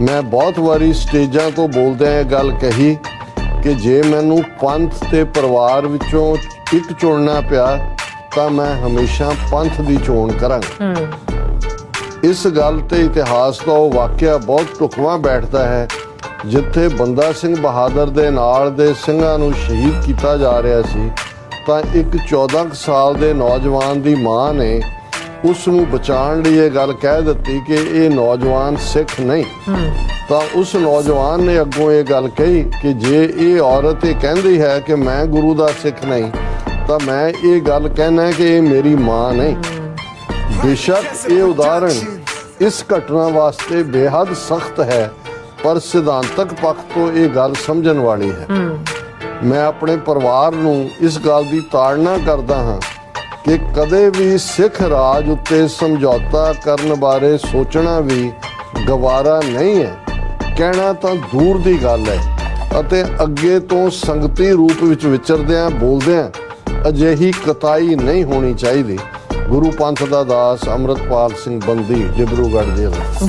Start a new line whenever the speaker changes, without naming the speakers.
ਮੈਂ ਬਹੁਤ ਵਾਰੀ ਸਟੇਜਾਂ ਤੋਂ ਬੋਲਦਿਆਂ ਇਹ ਗੱਲ ਕਹੀ ਕਿ ਜੇ ਮੈਨੂੰ ਪੰਥ ਤੇ ਪਰਿਵਾਰ ਵਿੱਚੋਂ ਇੱਕ ਚੁਣਨਾ ਪਿਆ ਤਾਂ ਮੈਂ ਹਮੇਸ਼ਾ ਪੰਥ ਦੀ ਚੋਣ ਕਰਾਂਗਾ। ਇਸ ਗੱਲ ਤੇ ਇਤਿਹਾਸ ਦਾ ਉਹ ਵਾਕਿਆ ਬਹੁਤ ਢੁਕਵਾਂ ਬੈਠਦਾ ਹੈ ਜਿੱਥੇ ਬੰਦਾ ਸਿੰਘ ਬਹਾਦਰ ਦੇ ਨਾਲ ਦੇ ਸਿੰਘਾਂ ਨੂੰ ਸ਼ਹੀਦ ਕੀਤਾ ਜਾ ਰਿਹਾ ਸੀ ਤਾਂ ਇੱਕ 14 ਕੁ ਸਾਲ ਦੇ ਨੌਜਵਾਨ ਦੀ ਮਾਂ ਨੇ ਉਸ ਨੂੰ ਬਚਾਉਣ ਲਈ ਇਹ ਗੱਲ ਕਹਿ ਦਿੱਤੀ ਕਿ ਇਹ ਨੌਜਵਾਨ ਸਿੱਖ ਨਹੀਂ। ਤਾਂ ਉਸ ਨੌਜਵਾਨ ਨੇ ਅੱਗੋਂ ਇਹ ਗੱਲ ਕਹੀ ਕਿ ਜੇ ਇਹ ਔਰਤ ਇਹ ਕਹਿੰਦੀ ਹੈ ਕਿ ਮੈਂ ਗੁਰੂ ਦਾ ਸਿੱਖ ਨਹੀਂ ਤਾਂ ਮੈਂ ਇਹ ਗੱਲ ਕਹਿਣਾ ਕਿ ਇਹ ਮੇਰੀ ਮਾਂ ਨਹੀਂ। ਬੇਸ਼ੱਕ ਇਹ ਉਦਾਹਰਣ ਇਸ ਘਟਨਾ ਵਾਸਤੇ ਬੇਹੱਦ ਸਖਤ ਹੈ ਪਰ ਸਿਧਾਂਤਕ ਪੱਖ ਤੋਂ ਇਹ ਗੱਲ ਸਮਝਣ ਵਾਲੀ ਹੈ। ਮੈਂ ਆਪਣੇ ਪਰਿਵਾਰ ਨੂੰ ਇਸ ਗੱਲ ਦੀ ਤਾੜਨਾ ਕਰਦਾ ਹਾਂ ਕਿ ਕਦੇ ਵੀ ਸਿੱਖ ਰਾਜ ਉੱਤੇ ਸਮਝੌਤਾ ਕਰਨ ਬਾਰੇ ਸੋਚਣਾ ਵੀ ਗਵਾਰਾ ਨਹੀਂ ਹੈ। ਕਹਿਣਾ ਤਾਂ ਦੂਰ ਦੀ ਗੱਲ ਹੈ ਅਤੇ ਅੱਗੇ ਤੋਂ ਸੰਗਤੀ ਰੂਪ ਵਿੱਚ ਵਿਚਰਦਿਆਂ ਬੋਲਦਿਆਂ ਅਜਿਹੀ ਕਤਾਈ ਨਹੀਂ ਹੋਣੀ ਚਾਹੀਦੀ। ਗੁਰੂ ਪੰਥ ਦਾ ਦਾਸ ਅੰਮ੍ਰਿਤਪਾਲ ਸਿੰਘ ਬੰਦੀ, ਡਿਬਰੂਗੜ੍ਹ ਜ਼ਿਲ੍ਹਾ